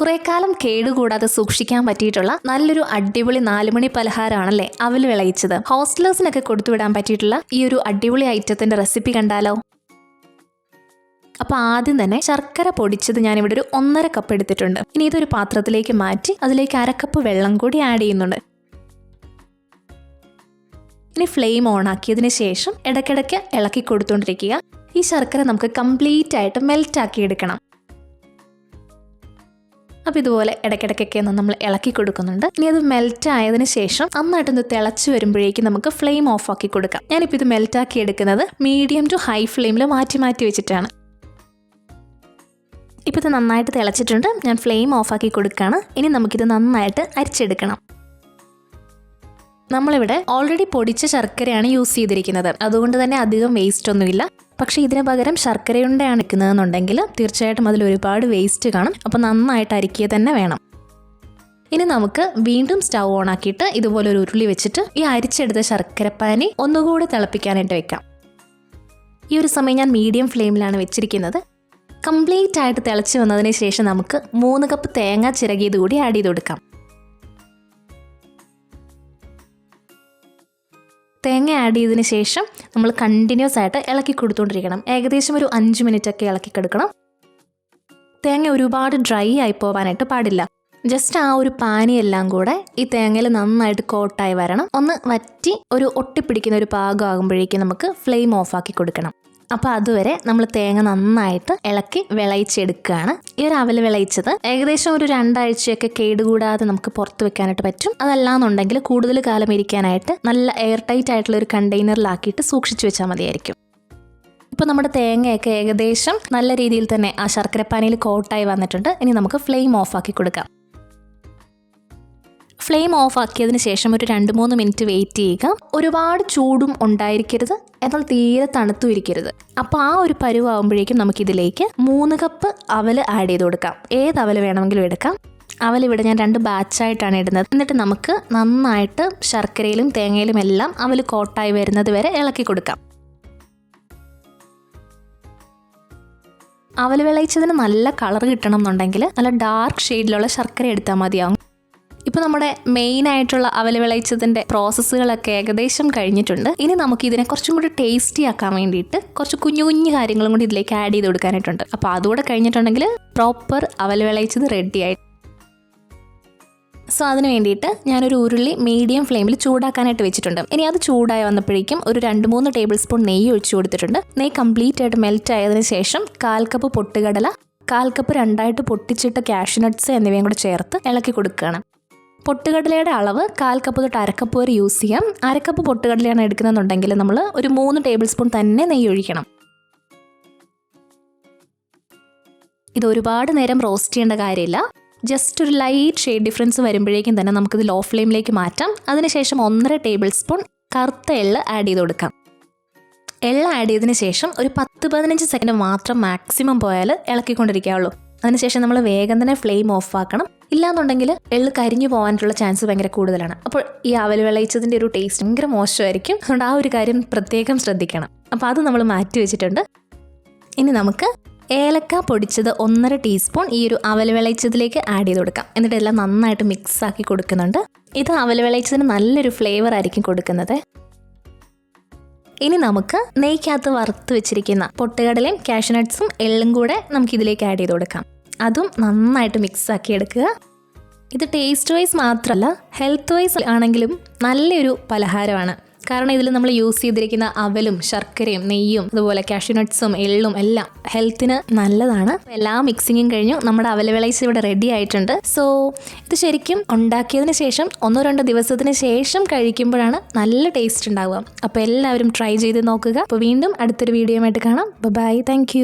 കുറെ കാലം കേടുകൂടാതെ സൂക്ഷിക്കാൻ പറ്റിയിട്ടുള്ള നല്ലൊരു അടിപൊളി നാലുമണി പലഹാരമാണല്ലേ അവൽ വിളയിച്ചത്. ഹോസ്റ്റലേഴ്സിനൊക്കെ കൊടുത്തുവിടാൻ പറ്റിയിട്ടുള്ള ഈ ഒരു അടിപൊളി ഐറ്റത്തിന്റെ റെസിപ്പി കണ്ടാലോ? അപ്പോൾ ആദ്യം തന്നെ ശർക്കര പൊടിച്ചത് ഞാനിവിടെ ഒരു ഒന്നര കപ്പ് എടുത്തിട്ടുണ്ട്. ഇനി ഇതൊരു പാത്രത്തിലേക്ക് മാറ്റി അതിലേക്ക് അരക്കപ്പ് വെള്ളം കൂടി ആഡ് ചെയ്യുന്നുണ്ട്. ഇനി ഫ്ലെയിം ഓൺ ആക്കിയതിന് ശേഷം ഇടയ്ക്കിടയ്ക്ക് ഇളക്കി കൊടുത്തുകൊണ്ടിരിക്കുക ഈ ശർക്കര നമുക്ക് കംപ്ലീറ്റ് ആയിട്ട് മെൽറ്റ് ആക്കി എടുക്കണം. അപ്പോൾ ഇതുപോലെ ഇടയ്ക്കിടയ്ക്കൊക്കെ ഒന്ന് നമ്മൾ ഇളക്കി കൊടുക്കുന്നുണ്ട്. ഇനി അത് മെൽറ്റ് ആയതിനു ശേഷം നന്നായിട്ടൊന്ന് തിളച്ച് വരുമ്പോഴേക്കും നമുക്ക് ഫ്ലെയിം ഓഫ് ആക്കി കൊടുക്കാം. ഞാനിപ്പോൾ ഇത് മെൽറ്റ് ആക്കി എടുക്കുന്നത് മീഡിയം ടു ഹൈ ഫ്ലെയിമിൽ മാറ്റി മാറ്റി വെച്ചിട്ടാണ്. ഇപ്പോൾ ഇത് നന്നായിട്ട് തിളച്ചിട്ടുണ്ട്. ഞാൻ ഫ്ലെയിം ഓഫ് ആക്കി കൊടുക്കുകയാണ് ഇനി നമുക്കിത് നന്നായിട്ട് അരിച്ചെടുക്കണം. നമ്മളിവിടെ ഓൾറെഡി പൊടിച്ച ശർക്കരയാണ് യൂസ് ചെയ്തിരിക്കുന്നത്. അതുകൊണ്ട് തന്നെ അധികം വേസ്റ്റ് ഒന്നുമില്ല. പക്ഷേ ഇതിന് പകരം ശർക്കരയുണ്ടയാണ് എടുക്കുന്നതെന്നുണ്ടെങ്കിൽ തീർച്ചയായിട്ടും അതിൽ ഒരുപാട് വേസ്റ്റ് കാണും. അപ്പോൾ നന്നായിട്ട് അരിക്കുക തന്നെ വേണം. ഇനി നമുക്ക് വീണ്ടും സ്റ്റൗ ഓൺ ആക്കിയിട്ട് ഇതുപോലെ ഒരു ഉരുളി വെച്ചിട്ട് ഈ അരിച്ചെടുത്ത ശർക്കരപ്പാനി ഒന്നുകൂടി തിളപ്പിക്കാനായിട്ട് വെക്കാം. ഈ ഒരു സമയം ഞാൻ മീഡിയം ഫ്ലെയിമിലാണ് വെച്ചിരിക്കുന്നത്. കംപ്ലീറ്റ് ആയിട്ട് തിളച്ച് വന്നതിന് ശേഷം നമുക്ക് മൂന്ന് കപ്പ് തേങ്ങ ചിരകിയത് കൂടി ആഡ് ചെയ്ത് കൊടുക്കാം. തേങ്ങ ആഡ് ചെയ്തതിന് ശേഷം നമ്മൾ കണ്ടിന്യൂസ് ആയിട്ട് ഇളക്കി കൊടുത്തുകൊണ്ടിരിക്കണം ഏകദേശം ഒരു അഞ്ച് മിനിറ്റ് ഒക്കെ ഇളക്കി കൊടുക്കണം. തേങ്ങ ഒരുപാട് ഡ്രൈ ആയി പോകാനായിട്ട് പാടില്ല. ജസ്റ്റ് ആ ഒരു പാനിയെല്ലാം കൂടെ ഈ തേങ്ങയിൽ നന്നായിട്ട് കോട്ടായി വരണം. ഒന്ന് വറ്റി ഒരു ഒട്ടിപ്പിടിക്കുന്ന ഒരു പാകമാകുമ്പോഴേക്കും നമുക്ക് ഫ്ലെയിം ഓഫാക്കി കൊടുക്കണം. അപ്പോൾ അതുവരെ നമ്മൾ തേങ്ങ നന്നായിട്ട് ഇളക്കി വിളയിച്ചെടുക്കുകയാണ്. ഈ ഒരു അവൽ വിളയിച്ചത് ഏകദേശം ഒരു രണ്ടാഴ്ചയൊക്കെ കേടുകൂടാതെ നമുക്ക് പുറത്ത് വെക്കാനായിട്ട് പറ്റും. അതല്ലാന്നുണ്ടെങ്കിൽ കൂടുതൽ കാലം ഇരിക്കാനായിട്ട് നല്ല എയർ ടൈറ്റ് ആയിട്ടുള്ള ഒരു കണ്ടെയ്നറിലാക്കിയിട്ട് സൂക്ഷിച്ചു വെച്ചാൽ മതിയായിരിക്കും. ഇപ്പോൾ നമ്മുടെ തേങ്ങയൊക്കെ ഏകദേശം നല്ല രീതിയിൽ തന്നെ ആ ശർക്കരപ്പാനിയിൽ കോട്ടായി വന്നിട്ടുണ്ട്. ഇനി നമുക്ക് ഫ്ലെയിം ഓഫ് ആക്കി കൊടുക്കാം. ഫ്ലെയിം ഓഫ് ആക്കിയതിന് ശേഷം ഒരു രണ്ട് മൂന്ന് മിനിറ്റ് വെയിറ്റ് ചെയ്യുക. ഒരുപാട് ചൂടും ഉണ്ടായിരിക്കരുത്. എന്നാൽ തീരെ തണുത്തും ഇരിക്കരുത്. അപ്പോൾ ആ ഒരു പരുവാകുമ്പോഴേക്കും നമുക്കിതിലേക്ക് മൂന്ന് കപ്പ് അവൽ ആഡ് ചെയ്ത് കൊടുക്കാം. ഏത് അവൽ വേണമെങ്കിലും എടുക്കാം. അവൽ ഇവിടെ ഞാൻ രണ്ട് ബാച്ചായിട്ടാണ് ഇടുന്നത്. എന്നിട്ട് നമുക്ക് നന്നായിട്ട് ശർക്കരയിലും തേങ്ങയിലും എല്ലാം അവൽ കോട്ടായി വരുന്നത് വരെ ഇളക്കി കൊടുക്കാം. അവൽ വിളയിച്ചതിന് നല്ല കളർ കിട്ടണം എന്നുണ്ടെങ്കിൽ നല്ല ഡാർക്ക് ഷെയ്ഡിലുള്ള ശർക്കര എടുത്താൽ മതിയാവും. ഇപ്പോൾ നമ്മുടെ മെയിൻ ആയിട്ടുള്ള അവൽ വിളയിച്ചതിന്റെ പ്രോസസ്സുകളൊക്കെ ഏകദേശം കഴിഞ്ഞിട്ടുണ്ട്. ഇനി നമുക്ക് ഇതിനെ കുറച്ചും കൂടി ടേസ്റ്റി ആക്കാൻ വേണ്ടിയിട്ട് കുറച്ച് കുഞ്ഞു കുഞ്ഞു കാര്യങ്ങളും കൂടി ഇതിലേക്ക് ആഡ് ചെയ്ത് കൊടുക്കാനായിട്ടുണ്ട്. അപ്പോൾ അതുകൂടെ കഴിഞ്ഞിട്ടുണ്ടെങ്കിൽ പ്രോപ്പർ അവൽ വിളയിച്ചത് റെഡി ആയി. സോ അതിന് വേണ്ടിയിട്ട് ഞാനൊരു ഉരുളി മീഡിയം ഫ്ലെയിമിൽ ചൂടാക്കാനായിട്ട് വെച്ചിട്ടുണ്ട്. ഇനി അത് ചൂടായി വന്നപ്പോഴേക്കും ഒരു രണ്ട് മൂന്ന് ടേബിൾ സ്പൂൺ നെയ്യ് ഒഴിച്ചു കൊടുത്തിട്ടുണ്ട്. നെയ്യ് കംപ്ലീറ്റ് ആയിട്ട് മെൽറ്റ് ആയതിനു ശേഷം കാൽ കപ്പ് പൊട്ടുകടല കാൽ കപ്പ് രണ്ടായിട്ട് പൊട്ടിച്ചിട്ട കാഷ്നട്ട്സ് എന്നിവയും കൂടെ ചേർത്ത് ഇളക്കി കൊടുക്കുകയാണ്. പൊട്ടുകടലയുടെ അളവ് കാൽ കപ്പ് തൊട്ട് അരക്കപ്പ് വരെ യൂസ് ചെയ്യാം. അരക്കപ്പ് പൊട്ടുകടലയാണ് എടുക്കുന്നതെന്നുണ്ടെങ്കിൽ നമ്മൾ ഒരു മൂന്ന് ടേബിൾ സ്പൂൺ തന്നെ നെയ്യ് ഒഴിക്കണം. ഇത് ഒരുപാട് നേരം റോസ്റ്റ് ചെയ്യേണ്ട കാര്യമില്ല. ജസ്റ്റ് ഒരു ലൈറ്റ് ഷെയ്ഡ് ഡിഫറൻസ് വരുമ്പോഴേക്കും തന്നെ നമുക്കിത് ലോ ഫ്ലെയിമിലേക്ക് മാറ്റാം. അതിനുശേഷം ഒന്നര ടേബിൾ സ്പൂൺ കറുത്ത എള്ള് ആഡ് ചെയ്ത് കൊടുക്കാം. എള്ള ആഡ് ചെയ്തതിന് ശേഷം ഒരു പത്ത് പതിനഞ്ച് സെക്കൻഡ് മാത്രം മാക്സിമം പോയാൽ ഇളക്കിക്കൊണ്ടിരിക്കാവുള്ളൂ അതിനുശേഷം നമ്മൾ വേഗം തന്നെ ഫ്ലെയിം ഓഫ് ആക്കണം. ഇല്ലാന്നുണ്ടെങ്കിൽ എള്ള് കരിഞ്ഞു പോകാനുള്ള ചാൻസ് ഭയങ്കര കൂടുതലാണ്. അപ്പോൾ ഈ അവൽ വിളയിച്ചതിന്റെ ഒരു ടേസ്റ്റ് ഭയങ്കര മോശമായിരിക്കും. അതുകൊണ്ട് ആ ഒരു കാര്യം പ്രത്യേകം ശ്രദ്ധിക്കണം. അപ്പോൾ അത് നമ്മൾ മാറ്റി വെച്ചിട്ടുണ്ട്. ഇനി നമുക്ക് ഏലക്ക പൊടിച്ചത് ഒന്നര ടീസ്പൂൺ ഈ ഒരു അവൽ വിളയിച്ചതിലേക്ക് ആഡ് ചെയ്ത് കൊടുക്കാം. എന്നിട്ട് എല്ലാം നന്നായിട്ട് മിക്സ് ആക്കി കൊടുക്കുന്നുണ്ട്. ഇത് അവൽ വിളയിച്ചതിന് നല്ലൊരു ഫ്ലേവർ ആയിരിക്കും കൊടുക്കുന്നത്. ഇനി നമുക്ക് നെയ്ക്കകത്ത് വറുത്ത് വെച്ചിരിക്കുന്ന പൊട്ടുകടലയും കാഷ്നട്ട്സും എള്ളും കൂടെ നമുക്ക് ഇതിലേക്ക് ആഡ് ചെയ്ത് കൊടുക്കാം. അതും നന്നായിട്ട് മിക്സാക്കി എടുക്കുക. ഇത് ടേസ്റ്റ് വൈസ് മാത്രമല്ല ഹെൽത്ത് വൈസ് ആണെങ്കിലും നല്ലൊരു പലഹാരമാണ്. കാരണം ഇതിൽ നമ്മൾ യൂസ് ചെയ്തിരിക്കുന്ന അവലും ശർക്കരയും നെയ്യും അതുപോലെ കാഷ്യൂനട്ട്സും എള്ളും എല്ലാം ഹെൽത്തിന് നല്ലതാണ്. എല്ലാ മിക്സിങ്ങും കഴിഞ്ഞു നമ്മുടെ അവല വിളയിച്ച് ഇവിടെ റെഡി ആയിട്ടുണ്ട്. സോ ഇത് ശരിക്കും ഉണ്ടാക്കിയതിന് ശേഷം ഒന്നോ രണ്ടോ ദിവസത്തിന് ശേഷം കഴിക്കുമ്പോഴാണ് നല്ല ടേസ്റ്റ് ഉണ്ടാവുക. അപ്പോൾ എല്ലാവരും ട്രൈ ചെയ്ത് നോക്കുക. അപ്പോൾ വീണ്ടും അടുത്തൊരു വീഡിയോ ആയിട്ട് കാണാം. Bye thank